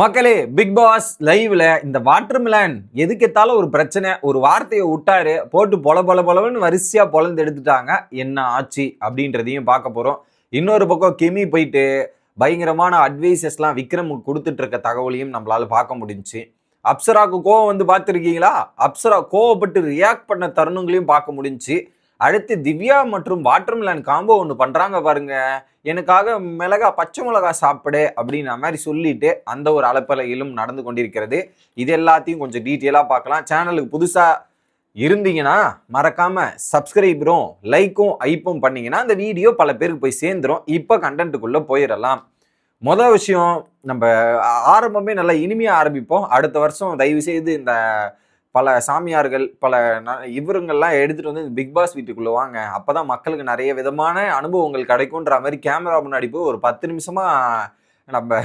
மக்களே big pass லைவ்ல இந்த வாட்டர் மிலான் எதுக்கெத்தாலும் ஒரு பிரச்சனை ஒரு வார்த்தையை விட்டாரு போட்டு பொல பொல பொலன்னு வரிசையா பொலந்து எடுத்துட்டாங்க. என்ன ஆச்சு அப்படின்றதையும் பார்க்க போறோம். இன்னொரு பக்கம் கெமி போயிட்டு பயங்கரமான அட்வைசஸ்லாம் விக்ரமுக்கு கொடுத்துட்டு இருக்க தகவலையும் நம்மளால பார்க்க முடிஞ்சுச்சு அப்சராவுக்கு கோவம் வந்து பார்த்துருக்கீங்களா? அப்சரா கோவப்பட்டு ரியாக்ட் பண்ண தருணங்களையும் பார்க்க முடிஞ்சுச்சு அடுத்து திவ்யா மற்றும் வாட்டர்மிலன் காம்போ ஒன்று பண்ணுறாங்க பாருங்க. எனக்காக மிளகா பச்சை மிளகா சாப்பிடு அப்படின்ற மாதிரி சொல்லிட்டு அந்த ஒரு அலப்பலையிலும் நடந்து கொண்டிருக்கிறது. இது எல்லாத்தையும் கொஞ்சம் டீட்டெயிலாக பார்க்கலாம். சேனலுக்கு புதுசாக இருந்தீங்கன்னா மறக்காமல் சப்ஸ்கிரைபரும் லைக்கும் ஐப்பும் பண்ணிங்கன்னா அந்த வீடியோ பல பேருக்கு போய் சேர்ந்துரும். இப்போ கண்டென்ட்டுக்குள்ளே போயிடலாம். மொதல் விஷயம் நம்ம ஆரம்பமே நல்லா இனிமையாக ஆரம்பிப்போம். அடுத்த வருஷம் தயவு செய்து இந்த பல சாமியார்கள் பல இவருங்கள்லாம் எடுத்துகிட்டு வந்து பிக் பாஸ் வீட்டுக்குள்ளே வாங்க. அப்போ தான் மக்களுக்கு நிறைய விதமான அனுபவங்கள் கிடைக்குன்ற மாதிரி கேமரா முன்னாடி போய் ஒரு பத்து நிமிஷமாக நம்ம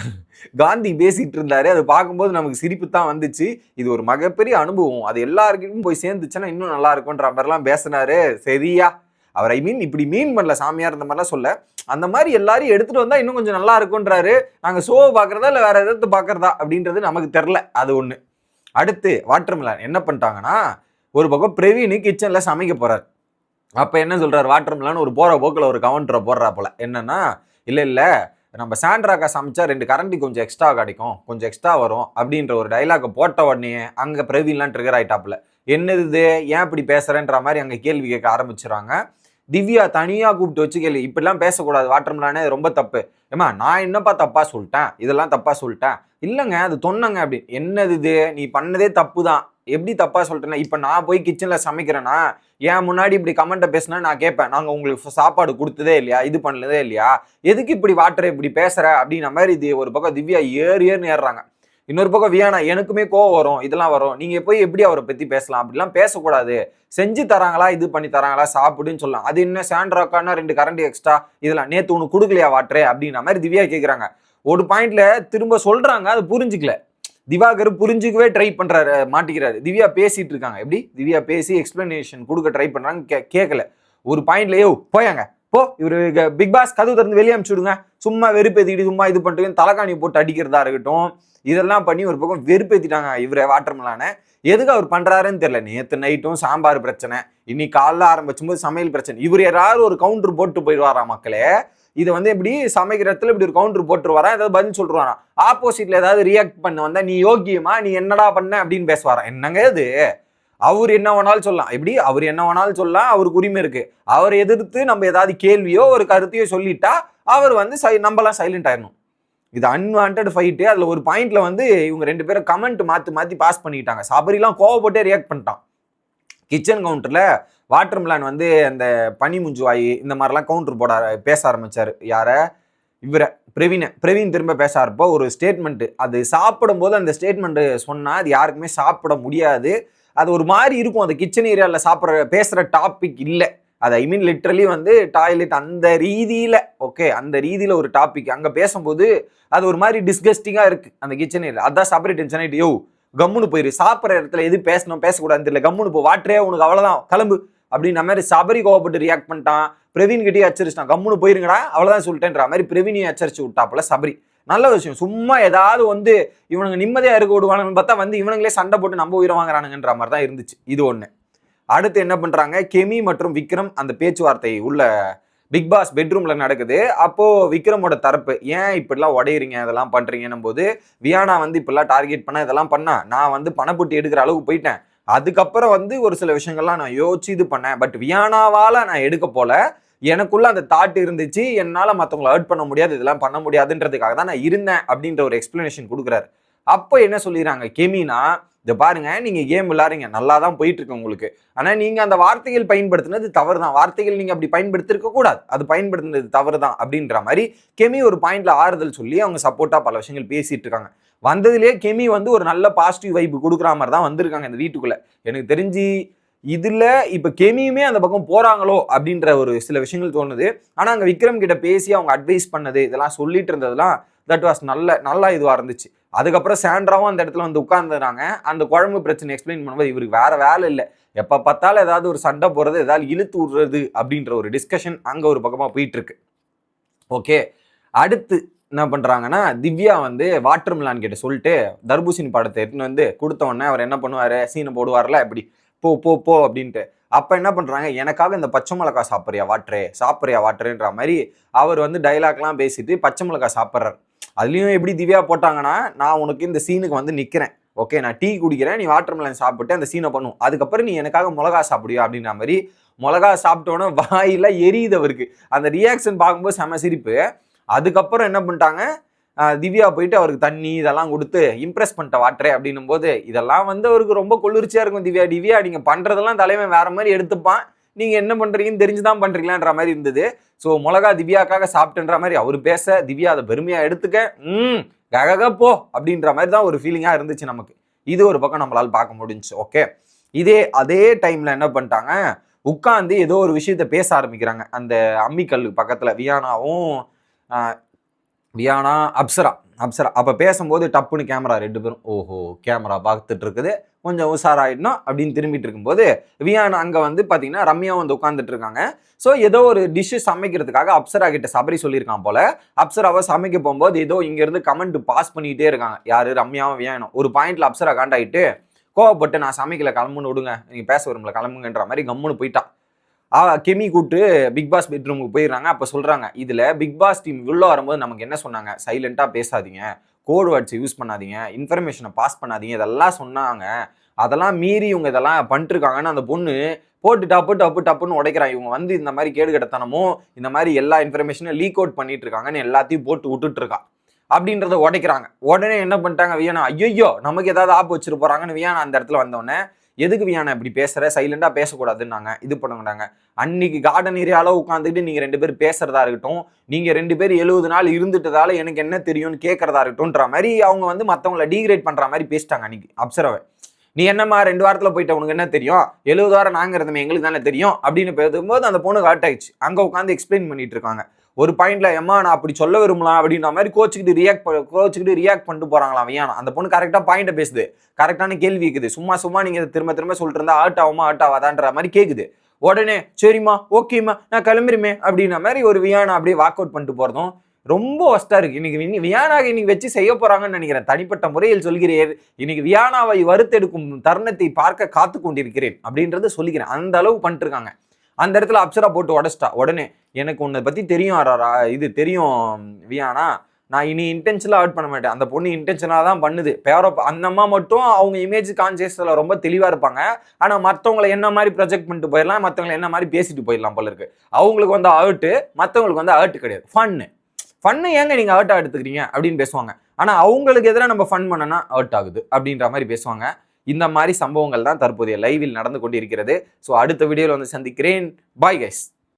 காந்தி பேசிகிட்டு இருந்தாரு. அதை பார்க்கும்போது நமக்கு சிரிப்பு தான் வந்துச்சு. இது ஒரு மிகப்பெரிய அனுபவம். அது எல்லாருக்கும் போய் சேர்ந்துச்சுன்னா இன்னும் நல்லா இருக்கும்ன்ற மாதிரிலாம் பேசினாரு. சரியா? அவர் ஐ மீன் இப்படி மீன் பண்ணல சாமியார் இந்த மாதிரிலாம் சொல்ல. அந்த மாதிரி எல்லாரையும் எடுத்துட்டு வந்தா இன்னும் கொஞ்சம் நல்லா இருக்கும்ன்றாரு. நாங்கள் ஷோவை பார்க்குறதா இல்லை வேற எதாவது பார்க்குறதா அப்படின்றது நமக்கு தெரில அது ஒன்று அடுத்து வாட்டர்மிலன் என்ன பண்ணிட்டாங்கன்னா ஒரு பக்கம் பிரவீன் கிச்சனில் சமைக்க போகிறார் அப்போ என்ன சொல்கிறார் வாட்டர்மிலன் ஒரு போகிற போக்கில் ஒரு கவுண்டரை போடுறா போல். என்னன்னா இல்லை இல்லை நம்ம சாண்ட்ராக்கா சமைச்சா ரெண்டு கரண்டி கொஞ்சம் எக்ஸ்ட்ரா கிடைக்கும். கொஞ்சம் எக்ஸ்ட்ரா வரும். அப்படின்ற ஒரு டைலாக்கை போட்ட உடனே அங்கே பிரவீன்லாம் ட்ரிகர் ஆகிட்டாப்புல என்னது ஏன் இப்படி பேசுகிறேன்ற மாதிரி அங்கே கேள்வி கேட்க ஆரம்பிச்சுறாங்க திவ்யா தனியாக கூப்பிட்டு வச்சு கேள்வி இப்படிலாம் பேசக்கூடாது. வாட்டர் மிலானே ரொம்ப தப்பு. ஏமா நான் என்னப்பா தப்பாக சொல்லிட்டேன்? இதெல்லாம் தப்பாக சொல்லிட்டேன். இல்லைங்க அது தொன்னங்க அப்படி. என்னது இது? நீ பண்ணதே தப்பு தான் எப்படி தப்பாக சொல்லிட்டேன்னா இப்போ நான் போய் கிச்சனில் சமைக்கிறேன்னா ஏன் முன்னாடி இப்படி கமெண்ட்டை பேசினா நான் கேட்பேன். நாங்கள் உங்களுக்கு சாப்பாடு கொடுத்ததே இல்லையா? இது பண்ணதே இல்லையா? எதுக்கு இப்படி வாட்டர் இப்படி பேசுகிற அப்படின்ற மாதிரி இது ஒரு பக்கம் திவ்யா ஏறு ஏறுன்னு ஏறுறாங்க. இன்னொரு பக்கம் வியானா எனக்குமே கோவம் வரும் இதெல்லாம் வரும். நீங்க போய் எப்படி அவரை பத்தி பேசலாம்? அப்படிலாம் பேசக்கூடாது. செஞ்சு தராங்களா? இது பண்ணி தராங்களா? சாப்பிடுன்னு சொல்லலாம். அது என்ன சாண்ட்ராக்கானா ரெண்டு கரண்ட் எக்ஸ்ட்ரா இதெல்லாம் நேத்து ஒன்று கொடுக்கலையா வாட்டரே அப்படின்ற மாதிரி திவ்யா கேக்குறாங்க. ஒரு பாயிண்ட்ல திரும்ப சொல்றாங்க அது புரிஞ்சுக்கல. திவாகர் புரிஞ்சுக்கவே ட்ரை பண்றாரு மாட்டிக்கிறாரு. திவ்யா பேசிட்டு இருக்காங்க. எப்படி? திவ்யா பேசி எக்ஸ்பிளனேஷன் கொடுக்க ட்ரை பண்றாங்க கே- கேட்கல ஒரு பாயிண்ட்லயோ போயாங்க. போ இவரு பிக் பாஸ் கதவு திறந்து வெளியே அனுப்பிச்சு விடுங்க. சும்மா வெறுப்பேத்திட்டு சும்மா இது பண்ணிட்டு தலைகாணி போட்டு அடிக்கிறதா இருக்கட்டும் இதெல்லாம் பண்ணி ஒரு பக்கம் வெறுப்பேத்திட்டாங்க இவரை வாட்டர்மலான எதுக்கு அவர் பண்றாருன்னு தெரியல. நேத்து நைட்டும் சாம்பார் பிரச்சனை இன்னைக்கு காலைல ஆரம்பிச்சும் போது சமையல் பிரச்சனை. இவர் யாராவது ஒரு கவுண்டர் போட்டு போயிடுவாரா மக்களே? இதை வந்து எப்படி சமைக்கிற இடத்துல இப்படி ஒரு கவுண்டர் போட்டுருவாரா? ஏதாவது பதில் சொல்லிருவாரா ஆப்போசிட்ல ஏதாவது ரியாக்ட் பண்ண வந்தா நீ யோக்கியமா நீ என்னடா பண்ண? அப்படின்னு பேசுவாரா? என்னங்க இது? அவர் என்ன வேணாலும் சொல்லலாம். எப்படி? அவர் என்ன வேணாலும் சொல்லலாம். அவருக்கு உரிமை இருக்கு. அவரை எதிர்த்து நம்ம ஏதாவது கேள்வியோ ஒரு கருத்தையோ சொல்லிட்டா அவர் வந்து சை நம்மலாம் சைலண்ட் ஆயிடணும். இது அன்வான்ட் ஃபைட்டு அதில் ஒரு பாயிண்ட்ல வந்து இவங்க ரெண்டு பேரும் கமெண்ட் மாற்றி மாற்றி பாஸ் பண்ணிட்டாங்க. சபரிலாம் கோவப்பட்டே ரியாக்ட் பண்ணிட்டான். கிச்சன் கவுண்டரில் வாட்டர் மிலான் வந்து அந்த பனி முஞ்சுவாயி இந்த மாதிரிலாம் கவுண்டர் போட பேச ஆரம்பித்தார் யாரை? இவரை. பிரவீனை. பிரவீன் திரும்ப பேச ஆரப்போ ஒரு ஸ்டேட்மெண்ட்டு அது சாப்பிடும்போது அந்த ஸ்டேட்மெண்ட்டு சொன்னால் அது யாருக்குமே சாப்பிட முடியாது. அது ஒரு மாதிரி இருக்கும். அந்த கிச்சன் ஏரியாவில் சாப்பிட்ற பேசுகிற டாபிக் இல்லை. அது ஐ மீன் லிட்ரலி வந்து டாய்லெட் அந்த ரீதியில் ஓகே அந்த ரீதியில் ஒரு டாபிக் அங்கே பேசும்போது அது ஒரு மாதிரி டிஸ்கஸ்டிங்காக இருக்குது அந்த கிச்சன் ஏரியா அதான் சாப்பிட்ற டென்ஷன் ஆகிட்டு யோ கம்முன்னு போயிரு. சாப்பிட்ற இடத்துல எது பேசணும் பேசக்கூடாதுன்னு தெரியல. கம்முன்னு போ. வாட்டரே உனக்கு அவ்வளோதான் கிளம்பு. அப்படின்ற மாதிரி சபரி கோவப்பட்டு ரியாக்ட் பண்ணிட்டான். பிரவீன் கிட்டே அச்சரிச்சிட்டான். கம்முன்னு போயிருங்கடா. அவ்வளோதான் சொல்லிட்டேன்ற மாதிரி பிரவீனையும் அச்சரிச்சு விட்டாப்புல சபரி. நல்ல விஷயம். சும்மா ஏதாவது வந்து இவனுங்க நிம்மதியாக இருக்க விடுவானுன்னு பார்த்தா வந்து இவனுங்களே சண்டை போட்டு நம்ம உயிரை வாங்குறானுங்கன்ற மாதிரி தான் இருந்துச்சு. இது ஒன்று அடுத்து என்ன பண்ணுறாங்க கெமி மற்றும் விக்ரம் அந்த பேச்சுவார்த்தை உள்ள பிக் பாஸ் பெட்ரூமில் நடக்குது. அப்போது விக்ரமோட தரப்பு ஏன் இப்படிலாம் உடையிறீங்க? இதெல்லாம் பண்ணுறீங்கன்னும் போது வியானா வந்து இப்படிலாம் டார்கெட் பண்ண இதெல்லாம் பண்ணா. நான் வந்து பணப்பொட்டி எடுக்கிற அளவுக்கு போயிட்டேன். அதுக்கப்புறம் வந்து ஒரு சில விஷயங்கள்லாம் நான் யோசிச்சு இது பண்ணேன். பட் வியானாவால் நான் எடுக்க போல. எனக்குள்ள அந்த தாட் இருந்துச்சு. என்னால் மற்றவங்களை ஹர்ட் பண்ண முடியாது இதெல்லாம் பண்ண முடியாதுன்றதுக்காக தான் நான் இருந்தேன் அப்படின்ற ஒரு எக்ஸ்பிளனேஷன் கொடுக்குறாரு. அப்போ என்ன சொல்லிடுறாங்க? கெமினா இதை பாருங்க நீங்கள் கேம் விளாடுறீங்க நல்லா தான் போயிட்டு இருக்கு உங்களுக்கு. ஆனால் நீங்கள் அந்த வார்த்தைகள் பயன்படுத்தினது தவறு தான். வார்த்தைகள் நீங்கள் அப்படி பயன்படுத்திருக்க கூடாது. அது பயன்படுத்தினது தவறு தான். அப்படின்ற மாதிரி கெமி ஒரு பாயிண்ட்ல ஆறுதல் சொல்லி அவங்க சப்போர்ட்டாக பல விஷயங்கள் பேசிட்டு இருக்காங்க. வந்ததுலேயே கெமி வந்து ஒரு நல்ல பாசிட்டிவ் வைப்பு கொடுக்குற மாதிரி தான் வந்திருக்காங்க இந்த வீட்டுக்குள்ளே. எனக்கு தெரிஞ்சு இதில் இப்போ கெமியுமே அந்த பக்கம் போகிறாங்களோ அப்படின்ற ஒரு சில விஷயங்கள் தோணுது. ஆனால் அங்கே விக்ரம் கிட்ட பேசி அவங்க அட்வைஸ் பண்ணது இதெல்லாம் சொல்லிட்டு இருந்ததெல்லாம் தட் வாஸ் நல்ல நல்லா இதுவாக இருந்துச்சு. அதுக்கப்புறம் சாண்ட்ராவும் அந்த இடத்துல வந்து உட்கார்ந்துறாங்க. அந்த குழம்பு பிரச்சனை எக்ஸ்பிளைன் பண்ணும்போது இவருக்கு வேற வேலை இல்லை. எப்போ பார்த்தாலும் ஏதாவது ஒரு சண்டை போடுறது ஏதாவது இழுத்து விடுறது அப்படின்ற ஒரு டிஸ்கஷன் அங்கே ஒரு பக்கமாக போயிட்டுருக்கு. ஓகே அடுத்து என்ன பண்ணுறாங்கன்னா திவ்யா வந்து வாட்டர் மிலான் கிட்ட சொல்லிட்டு தர்பூசணி படத்தை எடுத்துன்னு வந்து கொடுத்த உடனே அவர் என்ன பண்ணுவார்? சீனை போடுவார்ல இப்படி போ போ போ அப்படின்ட்டு. அப்போ என்ன பண்றாங்க? எனக்காக இந்த பச்சை மிளகா சாப்பிட்றியா வாட்டரு சாப்பிட்றியா வாட்டருன்ற மாதிரி அவர் வந்து டைலாக்லாம் பேசிட்டு பச்சை மிளகா சாப்பிட்றாரு. அதுலேயும் எப்படி திவ்யா போட்டாங்கன்னா நான் உனக்கு இந்த சீனுக்கு வந்து நிற்கிறேன் ஓகே நான் டீ குடிக்கிறேன் நீ வாட்டர் மிலன் சாப்பிட்டு அந்த சீனை பண்ணும். அதுக்கப்புறம் நீ எனக்காக மிளகா சாப்பிடுவியா அப்படின்ற மாதிரி மிளகா சாப்பிட்டோன்னே வாயில எரியுது அவருக்கு. அந்த ரியாக்ஷன் பார்க்கும்போது செம சிரிப்பு. அதுக்கப்புறம் என்ன பண்ணிட்டாங்க? திவ்யா போயிட்டு அவருக்கு தண்ணி இதெல்லாம் கொடுத்து இம்ப்ரெஸ் பண்ணிட்ட வாட்டரே அப்படின்னும் போது இதெல்லாம் வந்து அவருக்கு ரொம்ப குளிர்ச்சியாக இருக்கும் திவ்யா. திவ்யா நீங்கள் பண்ணுறதெல்லாம் தலைவன் வேறு மாதிரி எடுத்துப்பான். நீங்கள் என்ன பண்ணுறீங்கன்னு தெரிஞ்சு தான் பண்ணுறீங்களான்ற மாதிரி இருந்தது. ஸோ மிளகா திவ்யாக்காக சாப்பிட்டுன்ற மாதிரி அவர் பேச திவ்யா அதை பெருமையாக எடுத்துக்க. ம் ககக போ அப்படின்ற மாதிரி தான் ஒரு ஃபீலிங்காக இருந்துச்சு நமக்கு. இது ஒரு பக்கம் நம்மளால் பார்க்க முடிஞ்சுச்சு. ஓகே. இதே அதே டைமில் என்ன பண்ணிட்டாங்க? உட்காந்து ஏதோ ஒரு விஷயத்த பேச ஆரம்பிக்கிறாங்க. அந்த அம்மிக்கல் பக்கத்தில் வியானாவும் வியானா அப்சரா அப்சரா. அப்போ பேசும்போது டப்புன்னு கேமரா ரெண்டு பேரும் ஓஹோ கேமரா பார்த்துட்டு இருக்குது கொஞ்சம் உஷாராயிடணும் அப்படின்னு திரும்பிட்டு இருக்கும்போது வியானா அங்கே வந்து பார்த்தீங்கன்னா ரம்யா வந்து உட்காந்துட்டு இருக்காங்க ஸோ ஏதோ ஒரு டிஷ்ஷு சமைக்கிறதுக்காக அப்சரா கிட்ட சபரி சொல்லியிருக்கான் போல. அப்சராவை சமைக்க போகும்போது ஏதோ இங்கேருந்து கமெண்ட் பாஸ் பண்ணிகிட்டே இருக்காங்க. யார்? ரம்யாவும் வியானும். ஒரு பாயிண்ட்ல அப்சரா காண்டாயிட்டு கோவப்பட்டு நான் சமைக்கல கிளம்புன்னு விடுங்க. நீங்கள் பேச வரும்ல கிளம்புங்கன்ற மாதிரி கம்முன்னு போயிட்டான். கெமி கூட்டு பிக் பாஸ் பெட்ரூமுக்கு போயிடுறாங்க. அப்போ சொல்கிறாங்க இதில் பிக் பாஸ் டீம் உள்ளே வரும்போது நமக்கு என்ன சொன்னாங்க? சைலண்ட்டாக பேசாதீங்க. கோட் வேர்ட்ஸ் யூஸ் பண்ணாதீங்க. இன்ஃபர்மேஷனை பாஸ் பண்ணாதீங்க. இதெல்லாம் சொன்னாங்க. அதெல்லாம் மீறி இவங்க இதெல்லாம் பண்ணிட்டுருக்காங்கன்னு அந்த பொண்ணு போட்டு டப்பு டப்பு டப்புன்னு உடைக்கிறாங்க இவங்க வந்து இந்த மாதிரி கேடு கெட்டத்தனமும் இந்த மாதிரி எல்லா இன்ஃபர்மேஷனும் லீக் அவுட் பண்ணிட்டு இருக்காங்கன்னு எல்லாத்தையும் போட்டு விட்டுட்டுருக்கா. அப்படின்றத உடைக்கிறாங்க. உடனே என்ன பண்ணிட்டாங்க வியானா ஐயோ நமக்கு ஏதாவது ஆப் வச்சுட்டு போகிறாங்கன்னு வியானா அந்த இடத்துல வந்தோடனே எதுக்கு வியானா இப்படி பேசுற? சைலண்டா பேசக்கூடாதுன்னாங்க. இது பண்ணுங்கடாங்க. அன்னைக்கு கார்டன் ஏரியால உட்காந்துட்டு நீங்க ரெண்டு பேரும் பேசுறதா இருக்கட்டும் நீங்க ரெண்டு பேர் எழுபது நாள் இருந்துட்டதால எனக்கு என்ன தெரியும்னு கேட்கறதா இருக்கட்டும்ன்ற மாதிரி அவங்க வந்து மற்றவங்கள டீக்ரேட் பண்ற மாதிரி பேசிட்டாங்க அன்னைக்கு. அப்சரவை நீ என்னம்மா ரெண்டு வாரத்தில் போயிட்ட? உனக்கு என்ன தெரியும்? எழுபது வாரம் நாங்கிறதுமே எங்களுக்கு தானே தெரியும்? அப்படின்னு பேசும்போது அந்த பொண்ணு காட்டாயிடுச்சு அங்கே உட்காந்து எக்ஸ்பிளைன் பண்ணிட்டு இருக்காங்க. ஒரு பாயிண்ட்ல எம்மா நான் அப்படி சொல்ல விரும்பலாம் அப்படின்ற மாதிரி கோச்சுக்கிட்டு ரியாக்ட் கோச்சுக்கிட்டு ரியாக்ட் பண்ணிட்டு போறாங்களா வியானம் அந்த பொண்ணு கரெக்டா பாயிண்ட பேசுது. கரெக்டான கேள்வி இருக்குது சும்மா சும்மா நீங்க இதை திரும்ப திரும்ப சொல்லிட்டு இருந்தா ஆட் ஆகுமா ஆட் ஆகாதான்ற மாதிரி கேக்குது. உடனே சரிம்மா ஓகேம்மா நான் கிளம்பிருமே அப்படின்ற மாதிரி ஒரு வியானா அப்படியே வாக் அவுட் பண்ணிட்டு போறதும் ரொம்ப ஒஸ்டா இருக்கு. இன்னைக்கு இன்னி- வியானாக இன்னைக்கு வச்சு செய்ய போறாங்கன்னு நினைக்கிறேன். தனிப்பட்ட முறையில் சொல்கிறேன் இன்னைக்கு வியானாவை வறுத்தெடுக்கும் தருணத்தை பார்க்க காத்து கொண்டிருக்கிறேன் அப்படின்றத சொல்லிக்கிறேன். அந்த அளவு பண்ணிட்டு இருக்காங்க. அந்த இடத்துல அப்சரா போட்டு உடச்சிட்டா. உடனே எனக்கு உன்னை பற்றி தெரியும் ஆராரா இது தெரியும் வியானா. நான் இனி இன்டென்ஷனலாக அவுட் பண்ண மாட்டேன். அந்த பொண்ணு இன்டென்ஷனாக தான் பண்ணுது. பேரோ அந்த அம்மா மட்டும் அவங்க இமேஜ் கான்சியஸில் ரொம்ப தெளிவாக இருப்பாங்க. ஆனால் மற்றவங்கள என்ன மாதிரி ப்ரொஜெக்ட் பண்ணிட்டு போயிடலாம் மற்றவங்களை என்ன மாதிரி பேசிட்டு போயிடலாம் போல இருக்கு. அவங்களுக்கு வந்து அவுட்டு மற்றவங்களுக்கு வந்து அவுட்டு கிடையாது. ஃபன்னு ஃபன்னு ஏங்க நீங்கள் அவுட்டாக எடுத்துக்கிறீங்க? அப்படின்னு பேசுவாங்க. ஆனால் அவங்களுக்கு எதிராக நம்ம ஃபன் பண்ணனா அவுட் ஆகுது அப்படின்ற மாதிரி பேசுவாங்க. இந்த மாதிரி சம்பவங்கள் தான் தற்போதைய லைவில் நடந்து கொண்டிருக்கிறது. ஸோ அடுத்த வீடியோவில் வந்து சந்திக்கிறேன். Bye guys